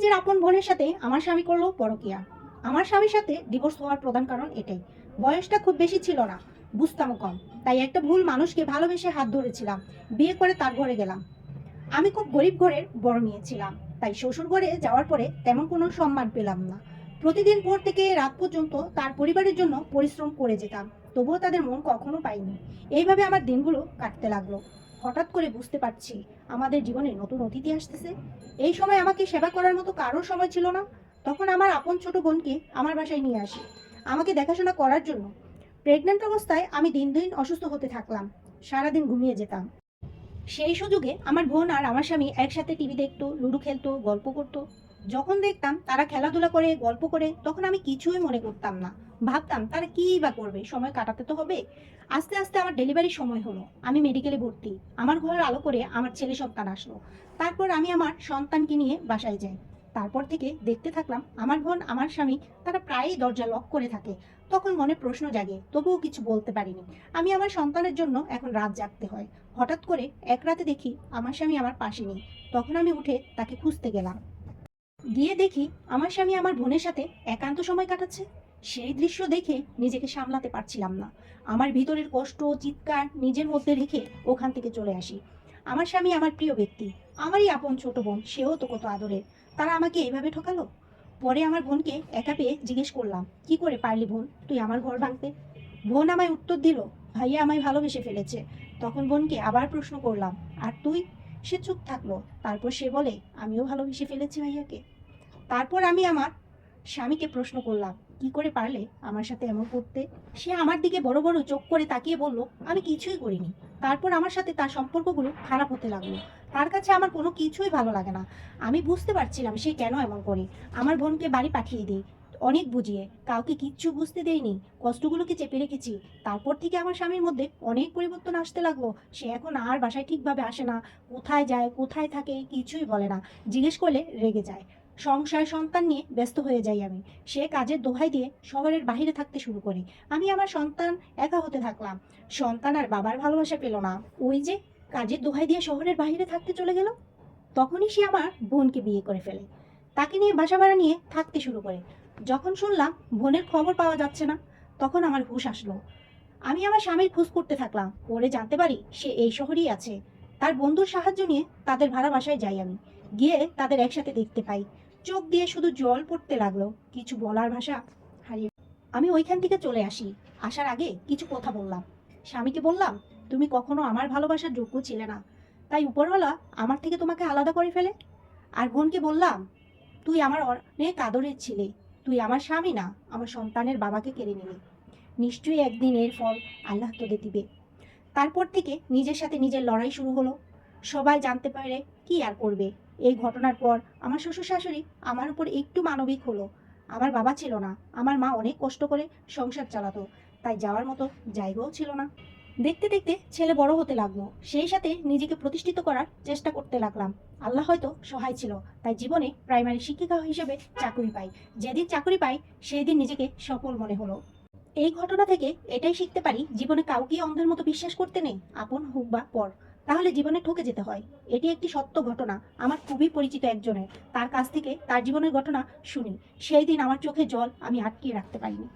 নিজের আপন বোনের সাথে আমার স্বামী করল পরকিয়া। আমার স্বামীর সাথে ডিভোর্স হওয়ার প্রধান কারণ এটাই। বয়সটা খুব বেশি ছিল না, বুঝতামও কম। তাই একটা ভুল মানুষকে ভালোবেসে হাত ধরেছিলাম, বিয়ে করে তার ঘরে গেলাম। আমি খুব গরিব ঘরের বড় মেয়ে ছিলাম, তাই শ্বশুর ঘরে যাওয়ার পরে তেমন কোনো সম্মান পেলাম না। প্রতিদিন ভোর থেকে রাত পর্যন্ত তার পরিবারের জন্য পরিশ্রম করে যেতাম, তবুও তাদের মন কখনো পাইনি এইভাবে আমার দিনগুলো কাটতে লাগল। হঠাৎ করে বুঝতে পারছি আমাদের জীবনে নতুন অতিথি আসতেছে। এই সময় আমাকে সেবা করার মতো কারোর সময় ছিল না। তখন আমার আপন ছোট বোনকে আমার বাসায় নিয়ে আসি। আমাকে দেখাশোনা করার জন্য প্রেগনেন্ট অবস্থায় আমি দিন দিন অসুস্থ হতে থাকলাম, সারাদিন ঘুমিয়ে যেতাম। সেই সুযোগে আমার বোন আর আমার স্বামী একসাথে টিভি দেখতো, লুডো খেলতো, গল্প করতো। যখন দেখতাম তারা খেলাধুলা করে, গল্প করে, তখন আমি কিছুই মনে করতাম না। ভাবতাম তারা কী বা করবে? সময় কাটাতে তো হবে। আস্তে আস্তে আমার ডেলিভারির সময় হলো। আমি মেডিকেলে ভর্তি। আমার ঘরের আলো করে আমার ছেলে সন্তান আসলো। তারপর আমি আমার সন্তানকে নিয়ে বাসায় যাই। তারপর থেকে দেখতে থাকলাম আমার বোন, আমার স্বামী তারা প্রায়ই দরজা লক করে থাকে। তখন মনে প্রশ্ন জাগে, তবুও কিছু বলতে পারিনি। আমি আমার সন্তানের জন্য এখন রাত জাগতে হয়। হঠাৎ করে এক রাতে দেখি আমার স্বামী আমার পাশে নেই। তখন আমি উঠে তাকে খুঁজতে গেলাম। গিয়ে দেখি আমার স্বামী আমার বোনের সাথে একান্ত সময় কাটাচ্ছে। সেই দৃশ্য দেখে নিজেকে সামলাতে পারছিলাম না। আমার ভিতরের কষ্ট, চিৎকার নিজের মধ্যে রেখে ওখান থেকে চলে আসি। আমার স্বামী আমার প্রিয় ব্যক্তি, আমারই আপন ছোট বোন, সেও তো কত আদরের। তারা আমাকে এইভাবে ঠকালো? পরে আমার বোনকে একা পেয়ে জিজ্ঞেস করলাম, কি করে পারলি বোন? তুই আমার ঘর ভাঙতে? বোন আমায় উত্তর দিল, ভাইয়া আমায় ভালোবেসে ফেলেছে। তখন বোনকে আবার প্রশ্ন করলাম, আর তুই? সে চুপ থাকল। তারপর সে বলে, আমিও ভালোবেসে ফেলেছি ভাইয়াকে। তারপর আমি আমার স্বামীকে প্রশ্ন করলাম, কি করে পারলে আমার সাথে এমন করতে? সে আমার দিকে বড় বড় চোখ করে তাকিয়ে বলল, আমি কিছুই করিনি। তারপর আমার সাথে তার সম্পর্কগুলো খারাপ হতে লাগল। তার কাছে আমার কোনো কিছুই ভালো লাগে না। আমি বুঝতে পারছিলাম সে কেন এমন করে। আমার বোনকে বাড়ি পাঠিয়ে দিই অনেক বুঝিয়ে, কাউকে কিচ্ছু বুঝতে দেয়নি কষ্টগুলোকে চেপে রেখেছি। তারপর থেকে আমার স্বামীর মধ্যে অনেক পরিবর্তন আসতে লাগল। সে এখন আর বাসায় ঠিকভাবে আসে না, কোথায় যায়, কোথায় থাকে কিছুই বলে না, জিজ্ঞেস করলে রেগে যায়। সংসার সন্তান নিয়ে ব্যস্ত হয়ে যাই আমি। সে কাজের দোহাই দিয়ে শহরের বাইরে থাকতে শুরু করি। আমি আমার সন্তান একা হতে থাকলাম। সন্তান আর বাবার ভালোবাসা পেল না। ওই যে কাজের দোহাই দিয়ে শহরের বাইরে থাকতে চলে গেল, তখনই সে আমার বোনকে বিয়ে করে ফেলে। তাকে নিয়ে বাসা ভাড়া নিয়ে থাকতে শুরু করে। যখন শুনলাম বোনের খবর পাওয়া যাচ্ছে না, তখন আমার হুঁশ আসলো। আমি আমার স্বামীর খোঁজ করতে থাকলাম, পরে জানতে পারি সে এই শহরেই আছে। তার বন্ধুর সাহায্য নিয়ে তাদের ভাড়া বাসায় যাই আমি। গিয়ে তাদের একসাথে দেখতে পাই। চোখ দিয়ে শুধু জল পড়তে লাগল, কিছু বলার ভাষা হারিয়ে আমি ওইখান থেকে চলে আসি। আসার আগে কিছু কথা বললাম। স্বামীকে বললাম, তুমি কখনো আমার ভালোবাসার যোগ্য ছিলে না। তাই উপরওয়ালা আমার থেকে তোমাকে আলাদা করে ফেলে? আর বোনকে বললাম, তুই আমার অনেক আদরের ছিলে। তুই আমার স্বামী না? আমার সন্তানের বাবাকে কেড়ে নিলি। নিশ্চয়ই একদিন এর ফল আল্লাহ তোদের দিবে। তারপর থেকে নিজের সাথে নিজের লড়াই শুরু হলো। সবাই জানতে পারে কি আর করবে। এই ঘটনার পর আমার শ্বশুর শাশুড়ি আমার উপর একটু মানবিক হলো। আমার বাবা ছিল না। আমার মা অনেক কষ্ট করে সংসার চালাতো। তাই যাওয়ার মতো জায়গাও ছিল না। দেখতে দেখতে ছেলে বড় হতে লাগল। সেই সাথে নিজেকে প্রতিষ্ঠিত করার চেষ্টা করতে লাগলাম। আল্লাহ হয়তো সহায় ছিল, তাই জীবনে প্রাইমারি শিক্ষিকা হিসেবে চাকরি পাই। যেদিন চাকরি পাই সেই দিন নিজেকে সফল মনে হলো। এই ঘটনা থেকে এটাই শিখতে পারি, জীবনে কাউকে অন্ধের মতো বিশ্বাস করতে নেই, আপন হোক বা পর। তাহলে জীবনে ঠকে যেতে হয়। এটি একটি সত্য ঘটনা, আমার খুবই পরিচিত একজনের। তার কাছ থেকে তার জীবনের ঘটনা শুনি। সেই দিন আমার চোখে জল আমি আটকিয়ে রাখতে পারিনি।